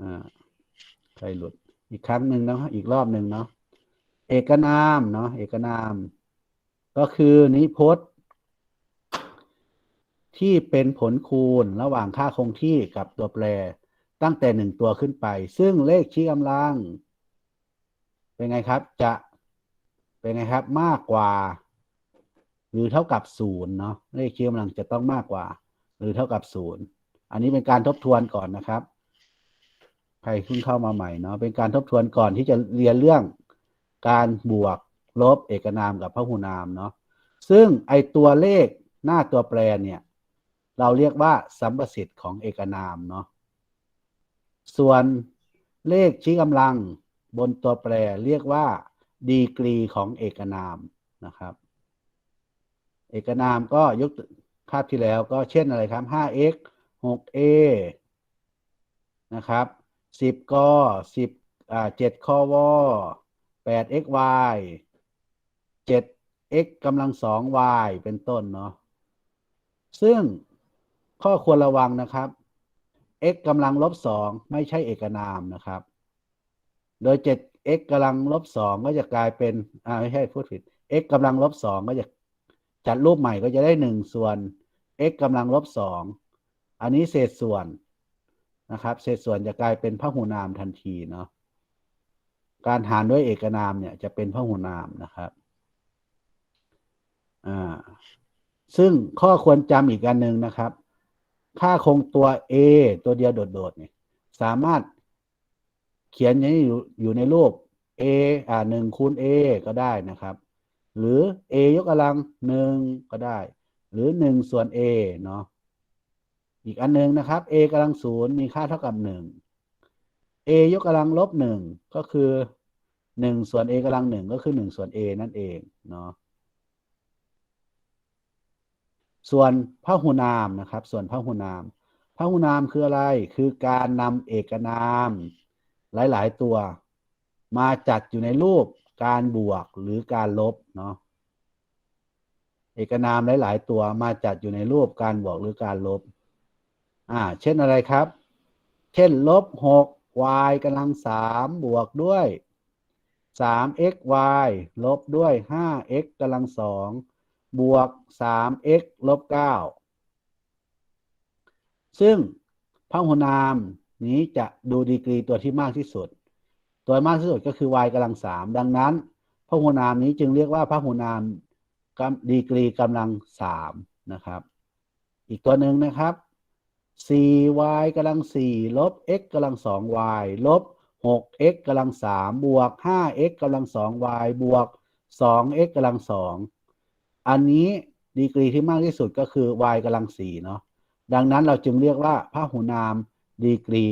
อ่าใครหลุด อีกครั้งหนึ่งเนาะอีกรอบหนึ่งเนาะเอกนามเนาะเอกนาม ก็คือนิพจน์ที่เป็นผลคูณระหว่างค่าคงที่กับตัวแปร ตั้งแต่หนึ่งตัวขึ้นไป ซึ่งเลขชี้กำลัง เป็นไงครับ จะเป็นไงครับ มากกว่า หรือเท่ากับศูนย์เนาะเลขชี้กำลังจะต้องมากกว่า หรือเท่ากับศูนย์อันนี้เป็นการทบทวนก่อนนะครับ ใครเพิ่งเข้ามาใหม่เนาะเป็นการทบทวนก่อนที่จะเรียนเรื่องการบวกลบเอกนามกับพหุนามเนาะซึ่งไอตัวเลขหน้าตัวแปรเนี่ย เราเรียกว่าสัมประสิทธิ์ของเอกนามเนาะส่วนเลขชี้กำลังบนตัวแปรเรียกว่า ดีกรีของเอกนามนะครับ เอกนามก็ยกคาบที่แล้วก็เช่นอะไรครับ 5x 6a นะครับ 10ก10อ่า7คอว8 xy 7 x กำลัง2 y เป็นต้นเนาะซึ่งข้อควรระวังนะครับ x กำลังลบ2ไม่ใช่เอกนามนะครับ โดย 7x กำลังลบ2ก็จะกลายเป็นอ่าไม่ใช่พูดผิด x กำลังลบ2ก็จะจัดรูปใหม่ก็จะได้1ส่วน x กำลังลบ2อันนี้เศษส่วน นะครับ เศษส่วนจะกลายเป็นพหุนามทันทีเนาะการหารด้วยเอกนามเนี่ยจะเป็นพหุนามนะครับอ่าซึ่งข้อควรจำอีกอันหนึ่งนะครับ ค่าคงตัว a ตัวเดียวโดดๆเนี่ยสามารถเขียนอย่างนี้อยู่อยู่ในรูป a อ่าหนึ่งคูณ a ก็ได้นะครับ หรือ a ยกกำลังหนึ่งก็ได้ หรือหนึ่งส่วน a เนาะ อีกอันหนึ่งนะครับ a กำลังศูนย์มีค่าเท่ากับหนึ่ง a ยกกำลังลบหนึ่งก็คือหนึ่งส่วน a กำลังหนึ่งก็คือหนึ่งส่วน a นั่นเองเนาะส่วนพหุนามนะครับ ส่วนพหุนามพหุนามคืออะไรคือการนำเอกนาม หลาย ๆ ตัว มาจัดอยู่ในรูปการบวกหรือการลบเนาะเอกนามหลาย ๆ ตัวมาจัดอยู่ในรูปการบวกหรือการลบ อ่า เช่นอะไรครับ เช่นลบหก y กำลังสามบวกด้วยสาม x y ลบด้วยห้า x กำลังสองบวกสาม x ลบเก้าซึ่งพหุนามนี้จะดูดีกรีตัวที่มากที่สุด ตัวมากที่สุดก็คือ y กำลังสามดังนั้นพหุนามนี้จึงเรียกว่าพหุนามดีกรีกำลังสามนะครับ อีกตัวหนึ่งนะครับ 4y กำลัง4ลบ x กำลัง 2y ลบ 6x กำลัง 3 บวก 5x กำลัง 2y บวก 2x กำลัง 2 อันนี้ดีกรีที่มากที่สุดก็คือ y กำลัง 4 เนาะ ดังนั้นเราจึงเรียกว่าพหุนามดีกรี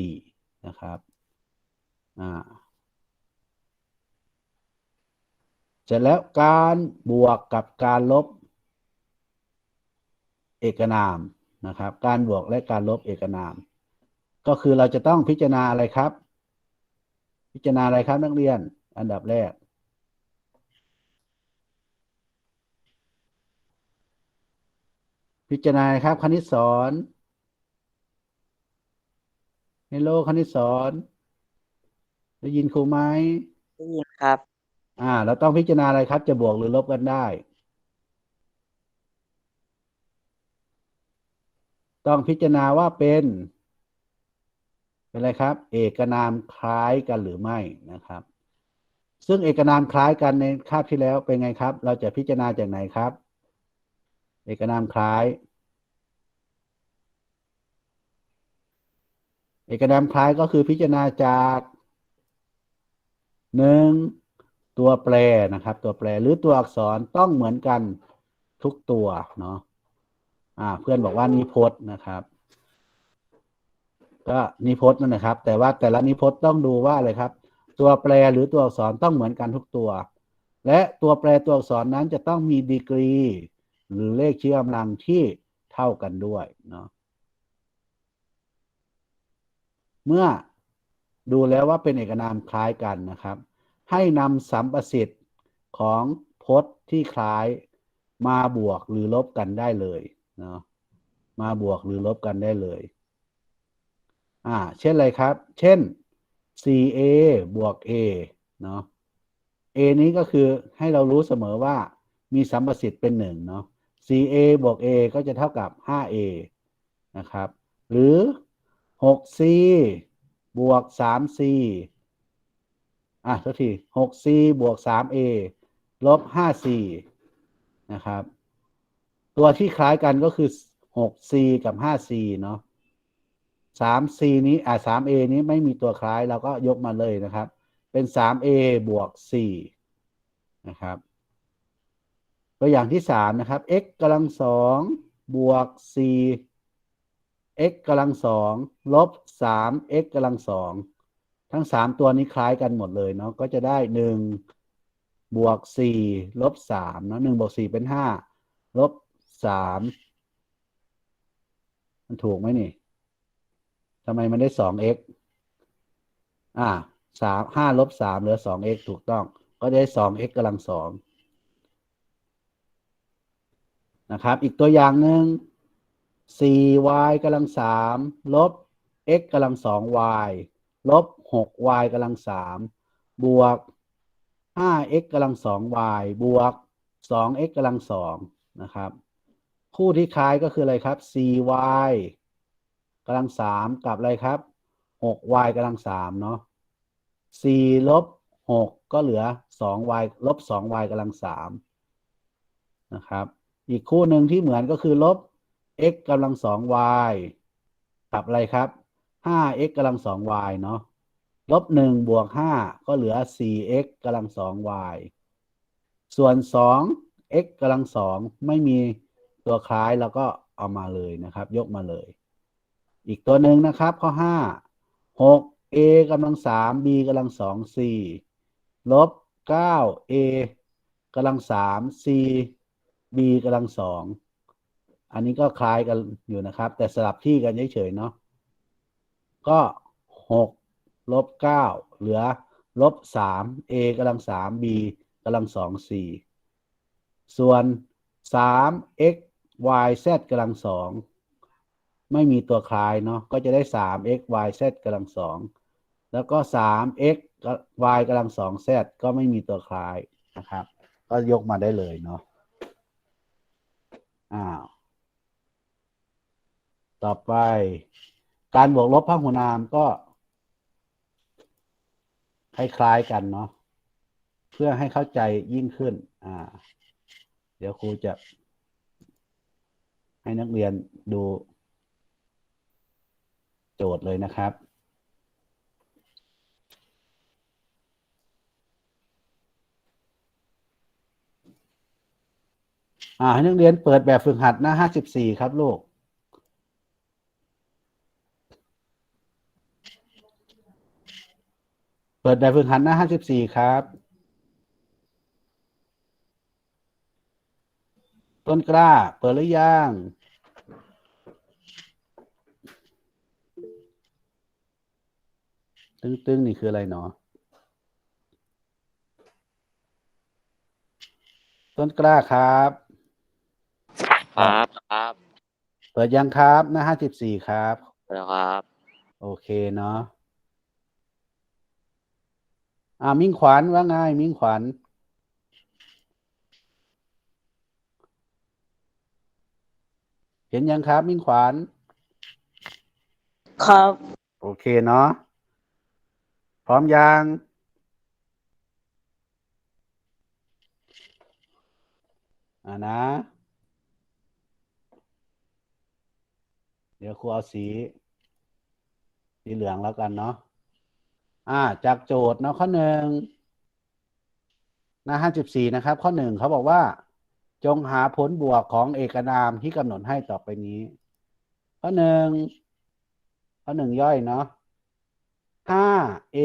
4 นะครับ อ่าเสร็จแล้วการบวกกับการลบ เอกนาม นะครับ การบวกและการลบเอกนาม ก็คือเราจะต้องพิจารณาอะไรครับ พิจารณาอะไรครับนักเรียน อันดับแรก พิจารณาครับ คณิตสอนเฮลโลคณิตสอนได้ยินครูไหมได้ยินครับ อ่า เราต้องพิจารณาอะไรครับ จะบวกหรือลบกันได้ ต้องพิจารณาว่าเป็น เป็นอะไรครับ เอกนามคล้ายกันหรือไม่นะครับ ซึ่งเอกนามคล้ายกันในคาบที่แล้วเป็นไงครับ เราจะพิจารณาจากไหนครับ เอกนามคล้าย เอกนามคล้ายก็คือพิจารณาจากหนึ่งตัวแปรนะครับ ตัวแปรหรือตัวอักษรต้องเหมือนกันทุกตัวเนาะ อ่า เพื่อนบอกว่านิพจน์นะครับ ก็นิพจน์นั่นนะครับ แต่ว่าแต่ละนิพจน์ต้องดูว่าอะไรครับ ตัวแปรหรือตัวอักษรต้องเหมือนกันทุกตัว และตัวแปรตัวอักษรนั้นจะต้องมีดีกรี หรือเลขชี้กำลังที่เท่ากันด้วยเนาะเมื่อดูแล้วว่าเป็นเอกนามคล้ายกันนะครับ ให้นำสัมประสิทธิ์ของพจน์ที่คล้ายมาบวกหรือลบกันได้เลย เนาะมาบวกหรือลบกันได้เลยอ่าเช่นอะไรครับ เช่น 4a บวก a เนาะ a นี้ก็คือให้เรารู้เสมอว่ามีสัมประสิทธิ์เป็นหนึ่งเนาะ 4a บวก a ก็จะเท่ากับ 5a นะครับ หรือ 6c บวก 3c อะทุกที 6c บวก 3a ลบ 5c นะครับ ตัวที่คล้ายกันก็คือ 6c กับ 5c เนาะ 3c นี้อ่า 3a นี้ไม่มีตัวคล้ายเราก็ยกมาเลยนะครับ เป็น 3a บวก4นะครับ ตัวอย่างที่3นะครับ x กำลังสองบวก4 x กำลังสองลบ3 x กำลังสองทั้ง3ตัวนี้คล้ายกันหมดเลยเนาะก็จะได้1บวก4ลบ3เนาะ1บวก4เป็น5ลบ 3มันถูกไหมนี่ทำไมมันได้ 2x อ่าสามห้าลบสามเหลือ 2x ถูกต้อง ก็ได้ 2x กำลังสองนะครับ อีกตัวอย่างหนึ่ง 4y กำลังสามลบ x กำลังสอง y ลบ 6y กำลังสามบวก 5x กำลังสอง y บวก 2x กำลังสองนะครับ คู่ที่คล้ายก็คืออะไรครับ 4y กำลังสามกับอะไรครับ 6y กำลังสามเนาะสี่ลบหกก็เหลือสอง y ลบสอง y กำลังสามนะครับ อีกคู่หนึ่งที่เหมือนก็คือลบ x กำลังสอง y กับอะไรครับห้า x กำลังสอง y เนาะลบหนึ่งบวกห้าก็เหลือสี่ x กำลังสอง y ส่วนสอง x กำลังสองไม่มี ตัวคล้ายแล้วก็เอามาเลยนะครับ ยกมาเลย อีกตัวหนึ่งนะครับข้อห้าหก a กำลังสาม b กำลังสอง c ลบเก้า a กำลังสาม c b กำลังสองอันนี้ก็คล้ายกันอยู่นะครับ แต่สลับที่กันเฉยๆเนาะก็หกลบเก้าเหลือลบสาม a กำลังสาม b กำลังสอง c ส่วนสาม x y z กำลังสองไม่มีตัวคล้ายเนาะก็จะได้สาม x y z กำลังสองแล้วก็สาม x y กำลังสอง z ก็ไม่มีตัวคล้ายนะครับ ก็ยกมาได้เลยเนาะอ้าวต่อไป การบวกลบพหุนามก็ คล้ายๆกันเนาะเพื่อให้เข้าใจยิ่งขึ้น อ่า เดี๋ยวครูจะ ให้นักเรียนดูโจทย์เลยนะครับ อ่าให้นักเรียนเปิดแบบฝึกหัดหน้าห้าสิบสี่ครับลูกเปิดแบบฝึกหัดหน้าห้าสิบสี่ครับ ต้นกล้า เปิดหรือยัง ตึ้งๆนี่คืออะไรเนาะต้นกล้าครับ ครับครับเปิดยังครับหน้าห้าสิบสี่ครับ แล้วครับ โอเคเนาะอ่ามิ่งขวัญว่าไงมิ่งขวัญเห็นยังครับ มิ่งขวัญครับ โอเคเนาะพ ร้อมยังอ่านะ เดี๋ยวครูเอาสี สีเหลืองแล้วกันเนาะอ่า จากโจทย์เนาะข้อหนึ่งหน้าห้าสิบสี่นะครับ ข้อหนึ่งเขาบอกว่า จงหาผลบวกของเอกนามที่กำหนดให้ต่อไปนี้ ข้อหนึ่งข้อหนึ่งย่อยเนาะ ห้า a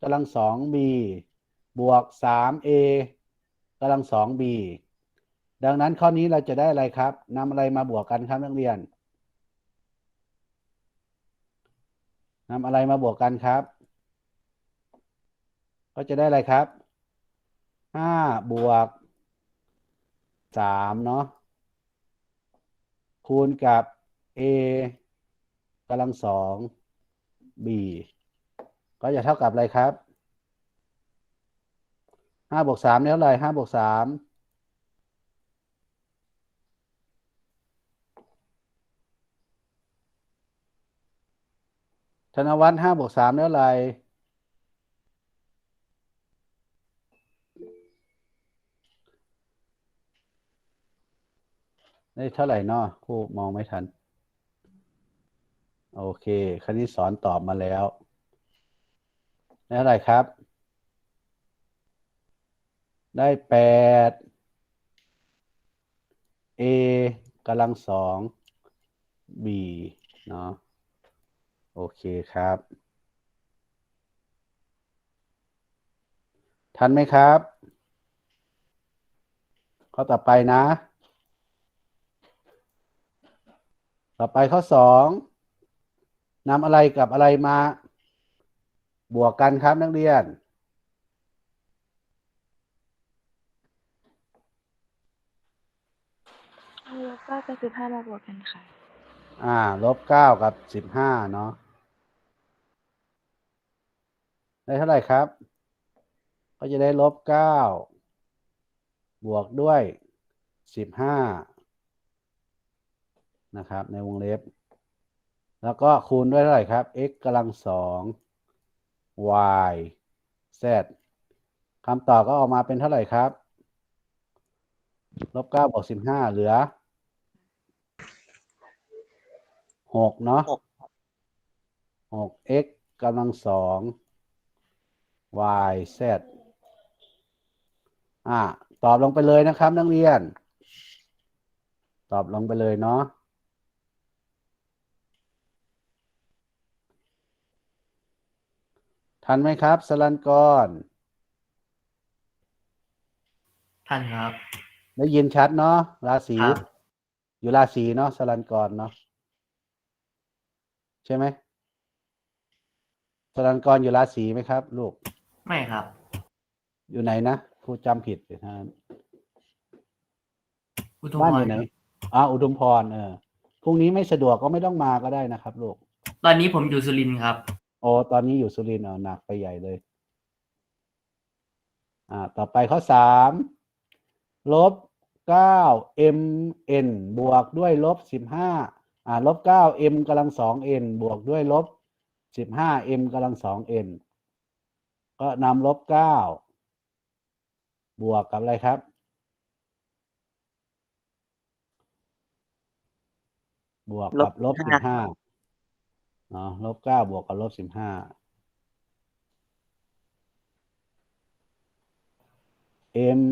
กำลังสอง b บวกสาม a กำลังสอง b ดังนั้นข้อนี้เราจะได้อะไรครับนำอะไรมาบวกกันครับนักเรียนนำอะไรมาบวกกันครับ ก็จะได้อะไรครับห้าบวกสามเนาะคูณกับ a กำลังสอง b ก็จะเท่ากับอะไรครับห้าบวกสามเท่าไรห้าบวกสามธนวัฒน์ห้าบวกสามเท่าไร่ได้เท่าไหร่เนาะครูมองไม่ทัน โอเค คณิตสอนตอบมาแล้ว ได้เท่าไหร่ครับ ได้แปด a กำลังสอง b เนาะโอเคครับ ทันไหมครับข้อต่อไปนะ ต่อไปข้อสองนำอะไรกับอะไรมา บวกกันครับนักเรียนเอาลบเก้ากับสิบห้ามาบวกกันค่ะ อ่า ลบเก้ากับสิบห้าเนาะ ได้เท่าไหร่ครับ ก็จะได้ลบเก้าบวกด้วยสิบห้านะครับ ในวงเล็บ แล้วก็คูณด้วยเท่าไหร่ครับ x กำลังสอง y z คำตอบก็ออกมาเป็นเท่าไหร่ครับ ลบเก้าบวกสิบห้าเหลือหกเนาะหก x กำลังสอง y z อ่าตอบลงไปเลยนะครับ นักเรียน ตอบลงไปเลยเนาะ ทันไหมครับ สลันกรท่านครับ ได้ยินชัดเนาะราศีครับ อยู่ราศีเนาะสลันกรเนาะใช่ไหมสลันกรอยู่ราศีไหมครับ ลูกไม่ครับ อยู่ไหนนะครูจำผิดเลยนะอุทุมบ้านพอรยู่ไหนครับอ่าอุดมพรเออพรุ่งนี้ไม่สะดวกก็ไม่ต้องมาก็ได้นะครับ ลูกตอนนี้ผมอยู่สุรินทร์ครับ โอ้ตอนนี้อยู่สุรินทร์เอาหนักไปใหญ่เลย อ่า ต่อไปข้อสามลบเก้า mn บวกด้วยลบสิบห้าอ่าลบเก้า m กำลังสอง n บวกด้วยลบสิบห้า m กำลังสอง n ก็นำลบเก้าบวกกับอะไรครับบวกกับลบสิบห้า เนาะลบเก้าบวกกับลบสิบห้า m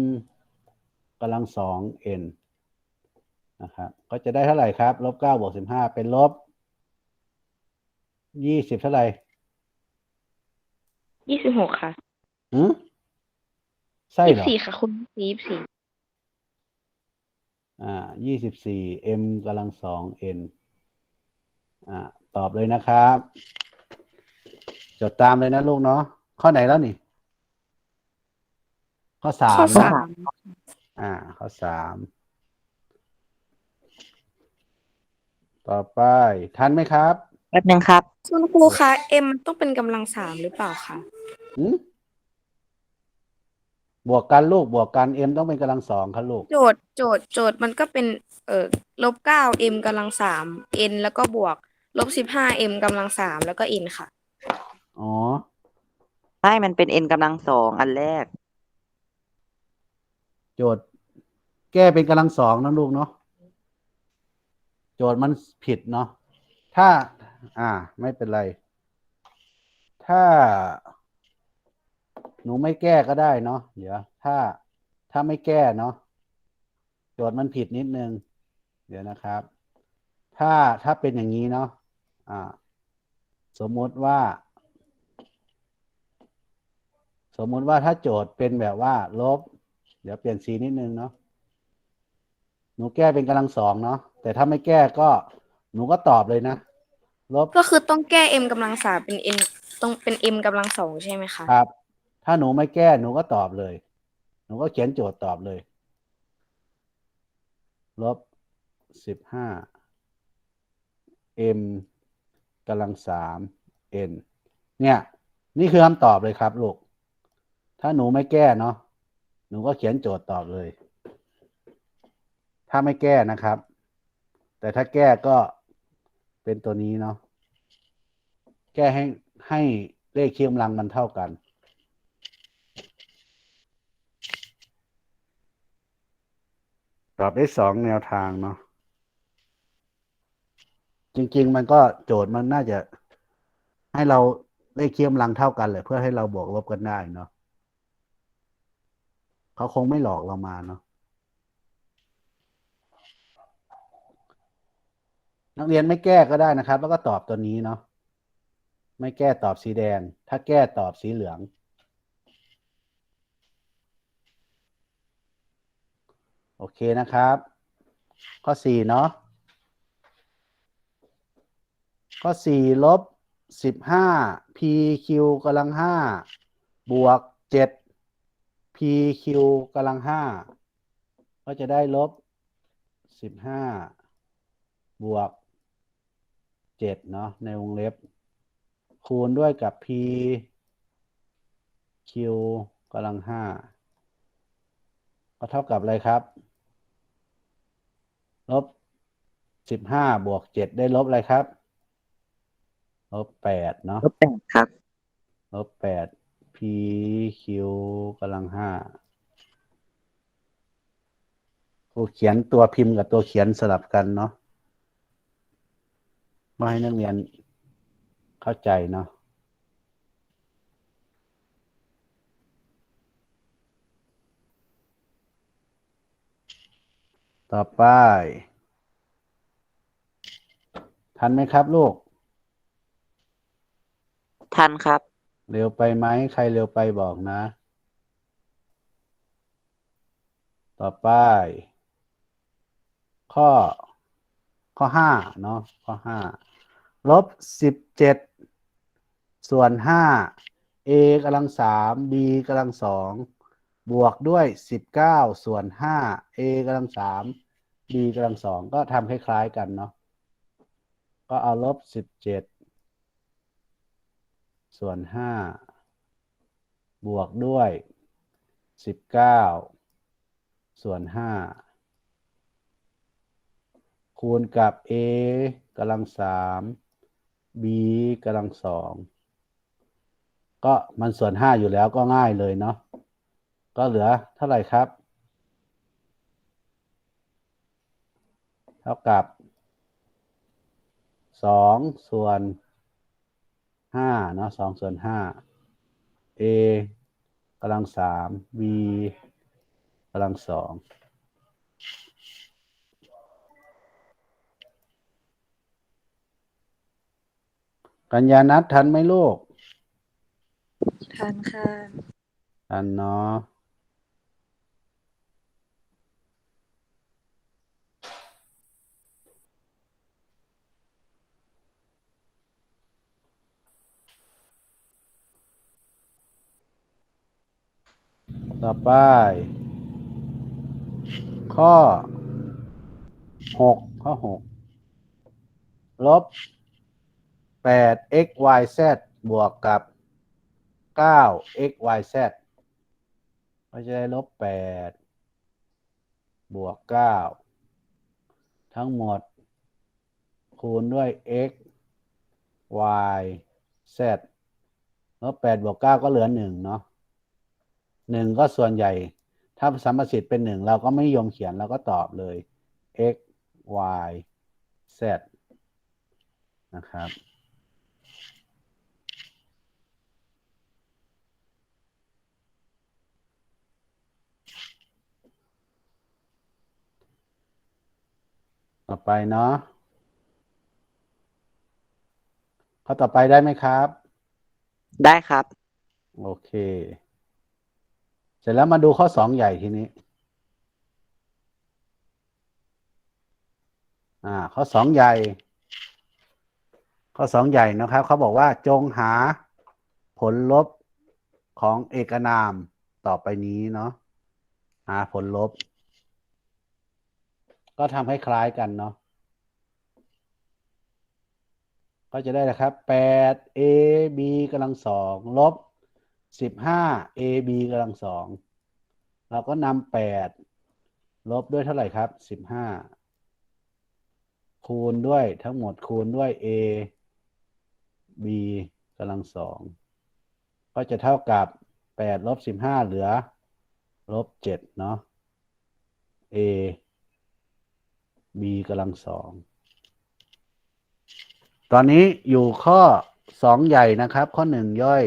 กำลังสอง n นะครับ ก็จะได้เท่าไหร่ครับ ลบเก้าบวกสิบห้าเป็นลบยี่สิบเท่าไหร่ยี่สิบหกค่ะหืมใช่ยี่เหรอสี่ค่ะ คุณยี่สิบสี่อ่ายี่สิบสี่ m กำลังสอง n อ่า ตอบเลยนะครับ จดตามเลยนะลูกเนาะข้อไหนแล้วนี่ ข้อสามข้อเนอะสามอ่า ข้อสามต่อไปทันไหมครับแป๊บนึงครับคุณครูคะ m มันต้องเป็นกำลังสามหรือเปล่าคะหืมบวกกันลูกบวกกัน m ต้องเป็นกำลังสองครับลูก โจทย์โจทย์โจทย์มันก็เป็น เอ่อลบเก้า m กำลังสาม n แล้วก็บวก ลบสิบห้า m กำลังสามแล้วก็ n ค่ะ อ๋อ ไม่มันเป็น n กำลังสองอันแรก โจทย์ แก้เป็นกำลังสองนะลูกเนาะโจทย์มันผิดเนาะถ้า อ่า ไม่เป็นไร ถ้า หนูไม่แก้ก็ได้เนาะเดี๋ยว ถ้าถ้าไม่แก้เนาะโจทย์มันผิดนิดนึง เดี๋ยวนะครับ ถ้าถ้าเป็นอย่างนี้เนาะอ่า สมมุติว่า สมมุติว่าถ้าโจทย์เป็นแบบว่า ลบ เดี๋ยวเปลี่ยนสีนิดนึงเนาะหนูแก้เป็นกำลังสองเนาะแต่ถ้าไม่แก้ก็ หนูก็ตอบเลยนะ ลบก็คือต้องแก้ m กำลังสามเป็น n ต้องเป็น m กำลังสองใช่ไหมคะครับ ถ้าหนูไม่แก้หนูก็ตอบเลย หนูก็เขียนโจทย์ตอบเลยลบสิบห้า m กำลังสาม n เนี่ย นี่คือคำตอบเลยครับลูก ถ้าหนูไม่แก้เนาะ หนูก็เขียนโจทย์ตอบเลย ถ้าไม่แก้นะครับ แต่ถ้าแก้ก็เป็นตัวนี้เนาะ แก้ให้ให้เลขคีย์กำลังมันเท่ากัน ตอบได้สองแนวทางเนาะ จริง ๆ มันก็โจทย์มันน่าจะให้เราเลขคีย์กำลังเท่ากันเลยเพื่อให้เราบวกลบกันได้เนาะเขาคงไม่หลอกเรามาเนาะนักเรียนไม่แก้ก็ได้นะครับ แล้วก็ตอบตัวนี้เนาะไม่แก้ตอบสีแดง ถ้าแก้ตอบสีเหลือง โอเคนะครับ ข้อสี่เนาะ ข้อสี่ลบสิบห้า pq กำลังห้าบวกเจ็ด pq กำลังห้าก็จะได้ลบสิบห้าบวกเจ็ดเนาะในวงเล็บ คูณด้วยกับ p q กำลังห้าก็เท่ากับอะไรครับ ลบสิบห้าบวกเจ็ดได้ลบอะไรครับ ลบแปดเนาะลบแปดครับ ลบแปด p q กำลังห้าครูเขียนตัวพิมพ์กับตัวเขียนสลับกันเนาะมาให้นักเรียนเข้าใจเนาะต่อไป ทันไหมครับลูก ทันครับ เร็วไปไหมใครเร็วไปบอกนะ ต่อไป ข้อ ข้อห้าเนาะข้อห้าลบสิบเจ็ดส่วนห้า a กำลังสาม b กำลังสองบวกด้วยสิบเก้าส่วนห้า a กำลังสาม b กำลังสองก็ทำคล้ายๆกันเนาะก็เอาลบสิบเจ็ด ส่วนห้าบวกด้วยสิบเก้าส่วนห้าคูณกับ a กำลังสาม b กำลังสองก็มันส่วนห้าอยู่แล้วก็ง่ายเลยเนาะก็เหลือเท่าไหร่ครับ เท่ากับสองส่วน ห้าเนาะสองส่วนห้า a กำลังสาม b กำลังสองกัญญานัททันไหมลูก ทันค่ะ ทันเนาะ ต่อไป ข้อหกข้อหกลบแปด x y z บวกกับเก้า x y z ก็จะได้ลบแปดบวกเก้าทั้งหมด คูณด้วย x y z ลบแปดบวกเก้าก็เหลือหนึ่งเนาะ หนึ่งก็ส่วนใหญ่ ถ้าสัมประสิทธิ์เป็นหนึ่งเราก็ไม่นิยมเขียนเราก็ตอบเลย x y z นะครับต่อไปเนาะข้อต่อไปได้ไหมครับ ได้ครับ โอเค เสร็จแล้วมาดูข้อสองใหญ่ทีนี้ อ่า ข้อสองใหญ่ ข้อสองใหญ่นะครับ เขาบอกว่าจงหาผลลบของเอกนามต่อไปนี้เนาะหาผลลบ ก็ทำให้คล้ายกันเนาะก็จะได้นะครับแปด a b กำลังสองลบ สิบห้า a b กำลังสองเราก็นำแปดลบด้วยเท่าไหร่ครับสิบห้าคูณด้วยทั้งหมดคูณด้วย a b กำลังสองก็จะเท่ากับแปดลบสิบห้าเหลือลบเจ็ดเนาะ a b กำลังสองตอนนี้อยู่ข้อสองใหญ่นะครับ ข้อหนึ่งย่อย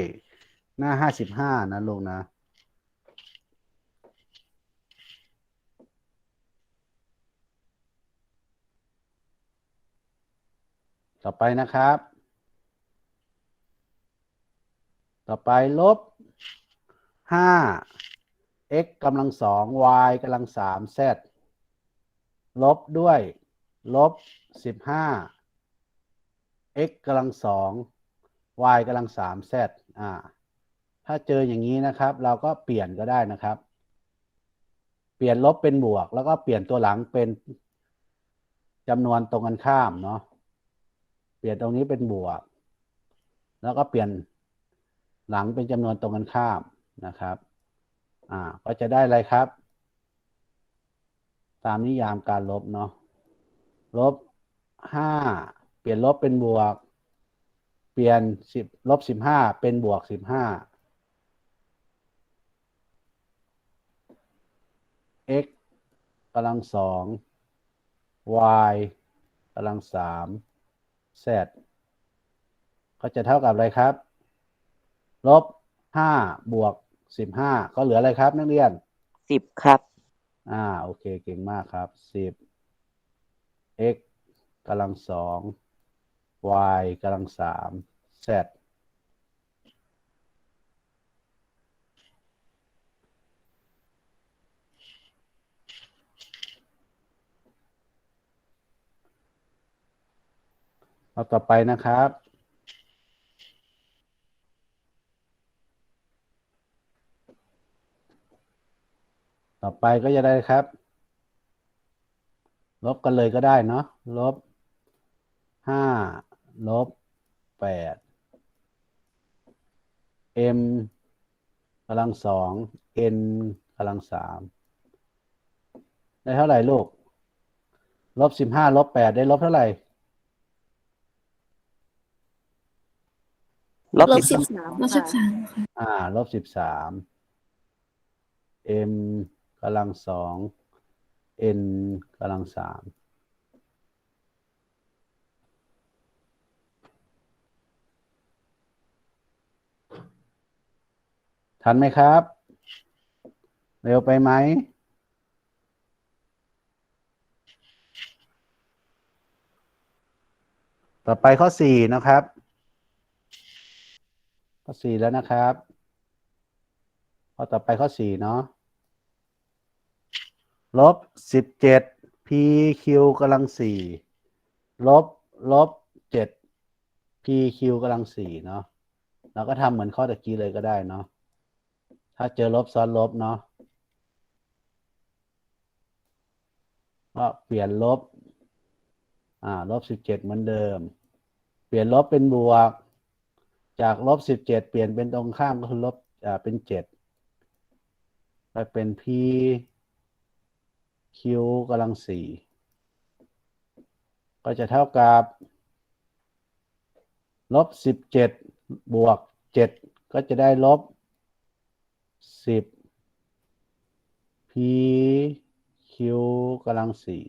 หน้าห้าสิบห้านะลูกนะ ต่อไปนะครับ ต่อไปลบห้า x กำลังสอง y กำลังสาม z ลบด้วย ลบสิบห้า x กำลังสอง y กำลังสาม z อ่า ถ้าเจออย่างนี้นะครับ เราก็เปลี่ยนก็ได้นะครับ เปลี่ยนลบเป็นบวก แล้วก็เปลี่ยนตัวหลังเป็นจำนวนตรงกันข้ามเนาะเปลี่ยนตรงนี้เป็นบวก แล้วก็เปลี่ยนหลังเป็นจำนวนตรงกันข้ามนะครับ อ่า ก็จะได้อะไรครับ ตามนิยามการลบเนาะลบห้าเปลี่ยนลบเป็นบวก เปลี่ยนสิบลบสิบห้าเป็นบวกสิบห้า x กำลังสอง y กำลังสาม z ก็จะเท่ากับอะไรครับ ลบห้าบวกสิบห้าก็เหลืออะไรครับ นักเรียนสิบครับ อ่า โอเค เก่งมากครับสิบ x กำลังสอง y กำลังสาม z เอาต่อไปนะครับ ต่อไปก็จะได้ครับ ลบกันเลยก็ได้เนาะลบห้าลบแปด m กำลังสอง n กำลังสามได้เท่าไหร่ลูก ลบสิบห้าลบแปดได้ลบเท่าไหร่ ลบลบสิสิบบสามลบสิบค่ะสามค่ะอ่าลบสิบสาม m กำลังสอง n กำลังสามทันไหมครับ เร็วไปไหม ต่อไปข้อสี่นะครับ ข้อสี่แล้วนะครับ ข้อต่อไปข้อสี่เนาะลบสิบเจ็ด pq กำลังสี่ลบลบเจ็ด pq กำลังสี่เนาะเราก็ทำเหมือนข้อตะกี้เลยก็ได้เนาะถ้าเจอลบซ้อนลบเนาะก็เปลี่ยนลบ อ่า ลบสิบเจ็ดเหมือนเดิม เปลี่ยนลบเป็นบวก จากลบสิบเจ็ดเปลี่ยนเป็นตรงข้ามก็คือลบอ่าเป็นเจ็ดไปเป็น p q กำลังสี่ก็จะเท่ากับลบสิบเจ็ดบวกเจ็ดก็จะได้ลบสิบ p q กำลังสี่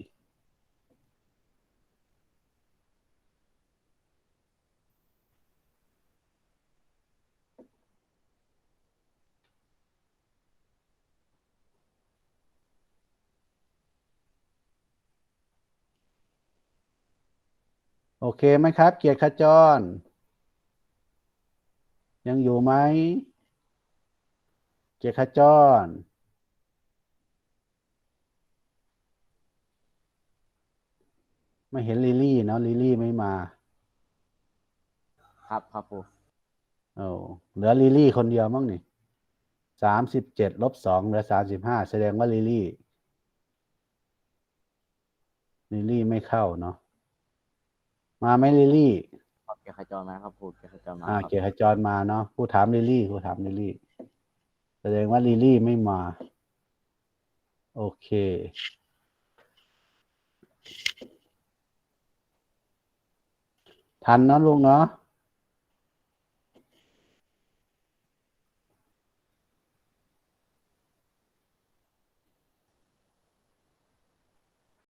โอเคไหมครับ เกียรติขจร ยังอยู่ไหม เกียรติขจร ไม่เห็นลิลลี่เนาะลิลลี่ไม่มา ครับครับครูโอ้เหลือลิลลี่คนเดียวมั้งนี่สามสิบเจ็ดลบสองเหลือสามสิบห้าแสดงว่าลิลลี่ลิลลี่ไม่เข้าเนาะ มาไหมลิลลี่กียร์ขจรมาครับครูเกียร์ขจรมาอ่าครับเกียรติขจรมาเนาะผู้ถามลิลลี่ผู้ถามลิลลี่ แสดงว่าลิลลี่ไม่มา โอเค ทันเนาะลุงเนาะ